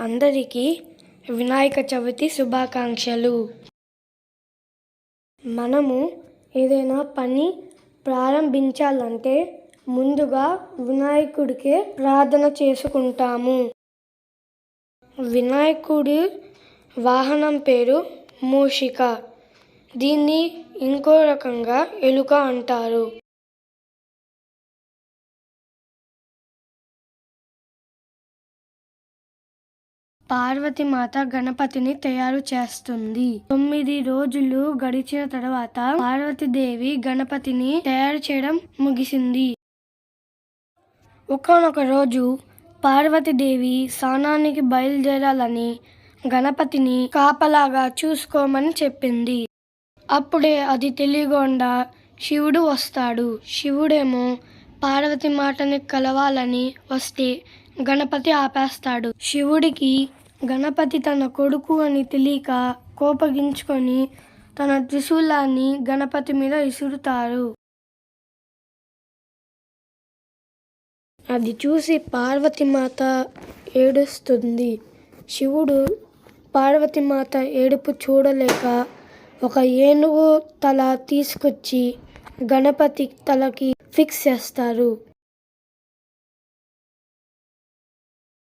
అందరికీ వినాయక చవితి శుభాకాంక్షలు. మనము ఏదైనా పని ప్రారంభించాలంటే ముందుగా వినాయకుడికే ప్రార్థన చేసుకుంటాము. వినాయకుడి వాహనం పేరు మూషిక. దీన్ని ఇంకో రకంగా ఎలుక అంటారు. పార్వతీమాత గణపతిని తయారు చేస్తుంది. తొమ్మిది రోజులు గడిచిన తర్వాత పార్వతీదేవి గణపతిని తయారు చేయడం ముగిసింది. ఒకానొక రోజు పార్వతీదేవి స్నానానికి బయలుదేరాలని గణపతిని కాపలాగా చూసుకోమని చెప్పింది. అప్పుడే అది తెలియకుండా శివుడు వస్తాడు. శివుడేమో పార్వతి మాటని కలవాలని వస్తే గణపతి ఆపేస్తాడు. శివుడికి గణపతి తన కొడుకు అని తెలియక కోపగించుకొని తన త్రిశూలాన్ని గణపతి మీద విసురుతారు అది చూసి పార్వతీమాత ఏడుస్తుంది. శివుడు పార్వతీమాత ఏడుపు చూడలేక ఒక ఏనుగు తల తీసుకొచ్చి గణపతి తలకి ఫిక్స్ చేస్తారు.